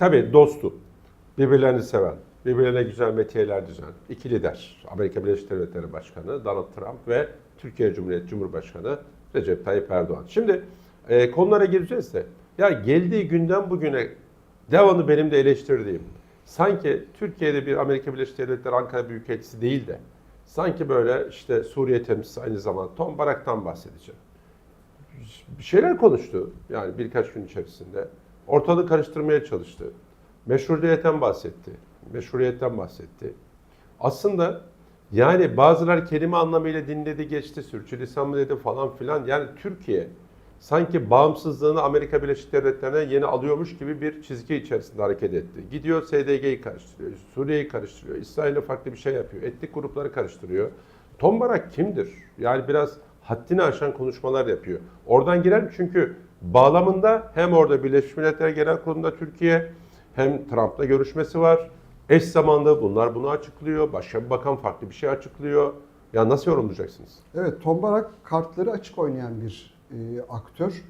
tabii dostu, birbirlerini seven, birbirlerine güzel metiyeler düzen, iki lider, Amerika Birleşik Devletleri Başkanı Donald Trump ve Türkiye Cumhuriyeti Cumhurbaşkanı Recep Tayyip Erdoğan. Şimdi e, konulara gireceğiz de, ya geldiği günden bugüne devamlı benim de eleştirdiğim, sanki Türkiye'de bir Amerika Birleşik Devletleri Ankara Büyükelçisi değil de, sanki böyle işte Suriye temsilcisi aynı zamanda Tom Barak'tan bahsedeceğim bir şeyler konuştu yani birkaç gün içerisinde. Ortalığı karıştırmaya çalıştı. Meşruiyetten bahsetti. Meşruiyetten bahsetti. Aslında yani bazıları kelime anlamıyla dinledi geçti, sürçülisan mı dedi falan filan. Yani Türkiye sanki bağımsızlığını Amerika Birleşik Devletleri'ne yeni alıyormuş gibi bir çizgi içerisinde hareket etti. Gidiyor SDG'yi karıştırıyor, Suriye'yi karıştırıyor, İsrail'le farklı bir şey yapıyor, etnik grupları karıştırıyor. Tom Barak kimdir? Yani biraz haddini aşan konuşmalar yapıyor. Oradan girelim çünkü bağlamında hem orada Birleşmiş Milletler Genel Kurulu'nda Türkiye hem Trump'la görüşmesi var. Eş zamanlı bunlar bunu açıklıyor. Başka bir bakan farklı bir şey açıklıyor. Ya nasıl yorumlayacaksınız? Evet, Tom Barak kartları açık oynayan bir e, aktör.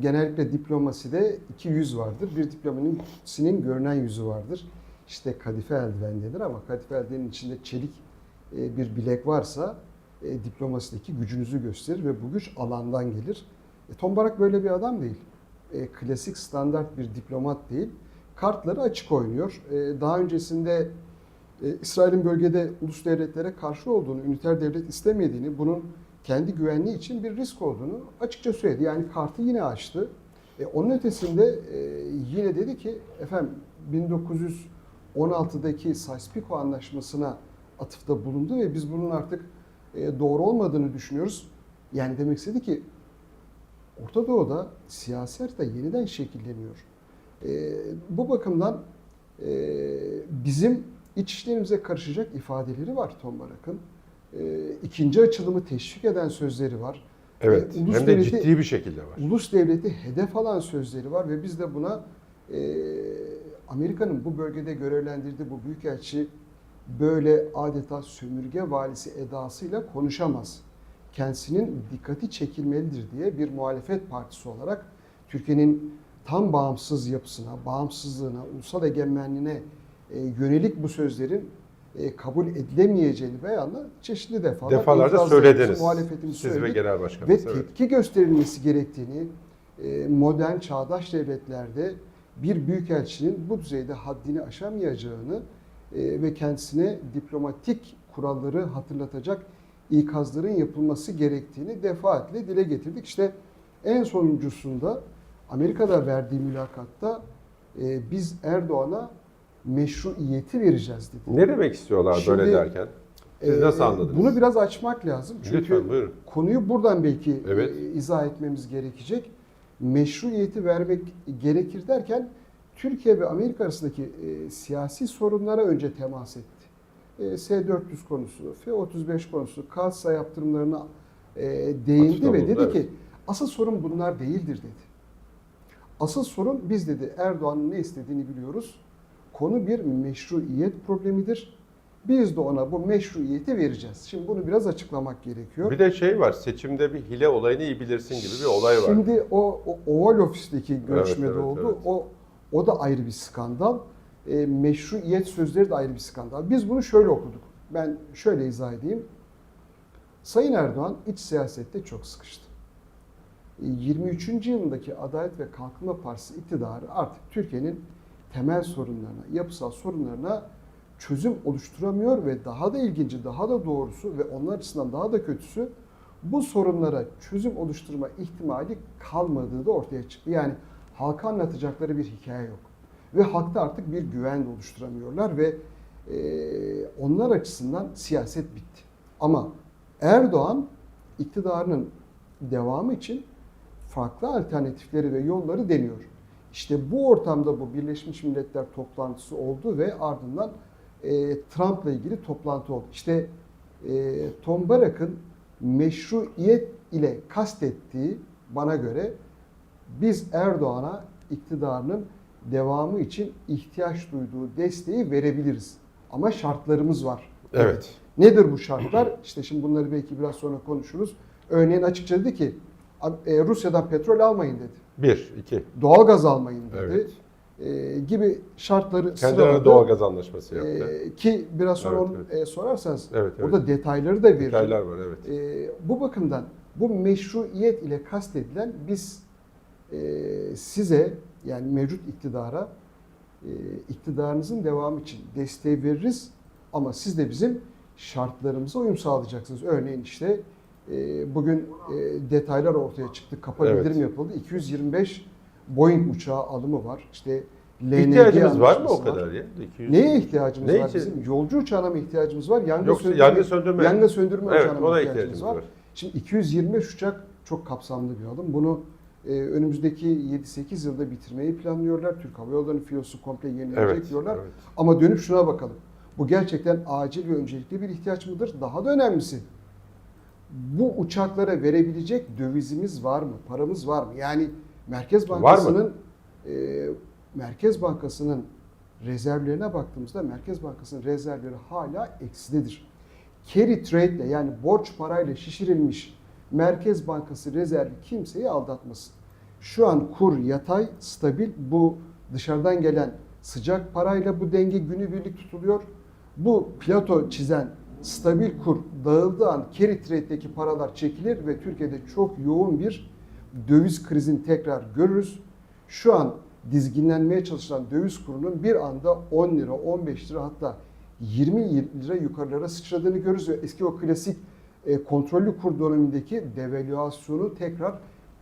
Genellikle diplomaside iki yüz vardır. Bir diplomasinin görünen yüzü vardır. İşte kadife eldiven denir ama kadife eldivenin içinde çelik e, bir bilek varsa e, diplomasideki gücünüzü gösterir ve bu güç alandan gelir. E, Tom Barak böyle bir adam değil. E, klasik standart bir diplomat değil. Kartları açık oynuyor. E, daha öncesinde e, İsrail'in bölgede ulus devletlere karşı olduğunu, üniter devlet istemediğini, bunun kendi güvenliği için bir risk olduğunu açıkça söyledi. Yani kartı yine açtı. E, onun ötesinde e, yine dedi ki efendim 1916'daki Sykes-Picot anlaşmasına atıfta bulundu ve biz bunun artık e, doğru olmadığını düşünüyoruz. Yani demek istedi ki Orta Doğu'da siyasi harita yeniden şekilleniyor. E, bu bakımdan e, bizim iç işlerimize karışacak ifadeleri var Tom Barak'ın. E, ikinci açılımı teşvik eden sözleri var. Evet. E, ulus hem de devleti- ciddi bir şekilde var. Ulus devleti hedef alan sözleri var ve biz de buna e, Amerika'nın bu bölgede görevlendirdiği bu büyükelçi böyle adeta sömürge valisi edasıyla konuşamaz. Kendisinin dikkati çekilmelidir diye bir muhalefet partisi olarak Türkiye'nin tam bağımsız yapısına, bağımsızlığına, ulusal egemenliğine e, yönelik bu sözlerin e, kabul edilemeyeceğini beyanla çeşitli defalar Defalarda söylediniz. muhalefetimizi Siz ve genel ve başkanımız. evet. tepki gösterilmesi gerektiğini e, modern çağdaş devletlerde bir büyükelçinin bu düzeyde haddini aşamayacağını ve kendisine diplomatik kuralları hatırlatacak ikazların yapılması gerektiğini defaatle dile getirdik. İşte en sonuncusunda Amerika'da verdiği mülakatta e, biz Erdoğan'a meşruiyeti vereceğiz dedi. Ne demek istiyorlar böyle Şimdi, derken? Siz Ee, nasıl anladınız? Bunu biraz açmak lazım. Çünkü Lütfen buyurun. konuyu buradan belki Evet. e, izah etmemiz gerekecek. Meşruiyeti vermek gerekir derken Türkiye ve Amerika arasındaki e, siyasi sorunlara önce temas etti. E, S-400 konusu, F-35 konusu, Kalsa yaptırımlarına e, değindi ve dedi evet. ki asıl sorun bunlar değildir dedi. Asıl sorun biz dedi Erdoğan'ın ne istediğini biliyoruz. Konu bir meşruiyet problemidir. Biz de ona bu meşruiyeti vereceğiz. Şimdi bunu biraz açıklamak gerekiyor. Bir de şey var, seçimde bir hile olayını iyi bilirsin gibi bir olay var. Şimdi o, o Oval Ofis'teki görüşmede evet, oldu. evet. O o da ayrı bir skandal. E, meşruiyet sözleri de ayrı bir skandal. Biz bunu şöyle okuduk. Ben şöyle izah edeyim. Sayın Erdoğan iç siyasette çok sıkıştı. E, 23. yılındaki Adalet ve Kalkınma Partisi iktidarı artık Türkiye'nin temel sorunlarına, yapısal sorunlarına çözüm oluşturamıyor ve daha da ilginci, daha da doğrusu ve onlar açısından daha da kötüsü bu sorunlara çözüm oluşturma ihtimali kalmadığı da ortaya çıktı. Yani halka anlatacakları bir hikaye yok. Ve halkta artık bir güven oluşturamıyorlar ve e, onlar açısından siyaset bitti. Ama Erdoğan iktidarının devamı için farklı alternatifleri ve yolları deniyor. İşte bu ortamda bu Birleşmiş Milletler toplantısı oldu ve ardından e, Trump'la ilgili toplantı oldu. İşte e, Tom Barak'ın meşruiyet ile kastettiği bana göre biz Erdoğan'a iktidarının devamı için ihtiyaç duyduğu desteği verebiliriz. Ama şartlarımız var. Evet. Nedir bu şartlar? İşte şimdi bunları belki biraz sonra konuşuruz. Örneğin açıkça dedi ki e, Rusya'dan petrol almayın dedi. Bir, iki. Doğalgaz almayın dedi. Evet. e, gibi şartları Kendilerine sıraladı. doğalgaz anlaşması yaptı. E, ki biraz sonra Evet, onu e, sorarsanız evet, evet. orada detayları da verir. Detaylar var evet. E, bu bakımdan bu meşruiyet ile kastedilen biz e, size yani mevcut iktidara e, iktidarınızın devamı için desteği veririz ama siz de bizim şartlarımıza uyum sağlayacaksınız. Örneğin işte e, bugün e, detaylar ortaya çıktı. Kapa Evet. bildirim yapıldı. 225 Boeing uçağı alımı var. İşte LNG İhtiyacımız var mı o kadar ya? 200 Neye ihtiyacımız Ne var için? bizim? Yolcu uçağına mı ihtiyacımız var? Yangın Yoksa söndürme, yangın söndürme. yangın söndürme Evet uçağına mı ihtiyacımız, ihtiyacımız var? var. Şimdi 225 uçak çok kapsamlı bir alım. Bunu e, önümüzdeki 7-8 yılda bitirmeyi planlıyorlar. Türk Hava Yolları'nın filosu komple yenilecek Evet, diyorlar. evet. Ama dönüp şuna bakalım. Bu gerçekten acil ve öncelikli bir ihtiyaç mıdır? Daha da önemlisi. Bu uçaklara verebilecek dövizimiz var mı? Paramız var mı? Yani Merkez? Bankası'nın e, Merkez Bankası'nın rezervlerine baktığımızda Merkez Bankası'nın rezervleri hala eksidedir. Carry trade ile yani borç parayla şişirilmiş Merkez Bankası rezervi kimseyi aldatmasın. Şu an kur yatay, stabil. Bu dışarıdan gelen sıcak parayla bu denge günübirlik tutuluyor. Bu plato çizen stabil kur dağıldığı an carry trade'deki paralar çekilir ve Türkiye'de çok yoğun bir döviz krizini tekrar görürüz. Şu an dizginlenmeye çalışılan döviz kurunun bir anda 10 lira, 15 lira hatta 20 lira yukarılara sıçradığını görürüz ve eski o klasik e, kontrollü kur dönemindeki devalüasyonu tekrar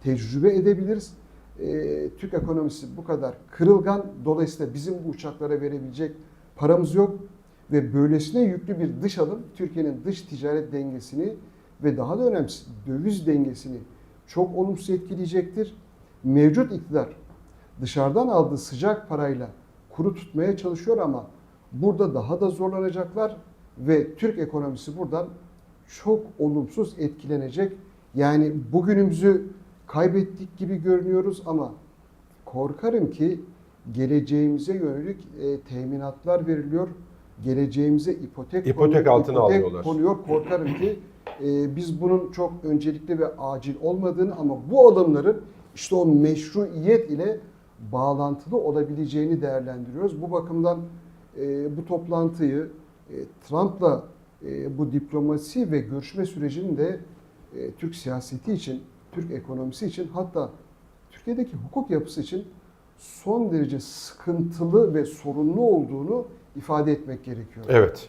tecrübe edebiliriz. E, Türk ekonomisi bu kadar kırılgan. Dolayısıyla bizim bu uçaklara verebilecek paramız yok ve böylesine yüklü bir dış alım Türkiye'nin dış ticaret dengesini ve daha da önemlisi döviz dengesini çok olumsuz etkileyecektir. Mevcut iktidar dışarıdan aldığı sıcak parayla kuru tutmaya çalışıyor ama burada daha da zorlanacaklar ve Türk ekonomisi buradan çok olumsuz etkilenecek. Yani bugünümüzü kaybettik gibi görünüyoruz ama korkarım ki geleceğimize yönelik e, teminatlar veriliyor. Geleceğimize ipotek, İpotek altına ipotek alıyorlar. konuyor. Korkarım ki e, biz bunun çok öncelikli ve acil olmadığını ama bu alımların işte o meşruiyet ile bağlantılı olabileceğini değerlendiriyoruz. Bu bakımdan e, bu toplantıyı e, Trump'la e, bu diplomasi ve görüşme sürecinin de e, Türk siyaseti için, Türk ekonomisi için hatta Türkiye'deki hukuk yapısı için son derece sıkıntılı ve sorunlu olduğunu ifade etmek gerekiyor. Evet.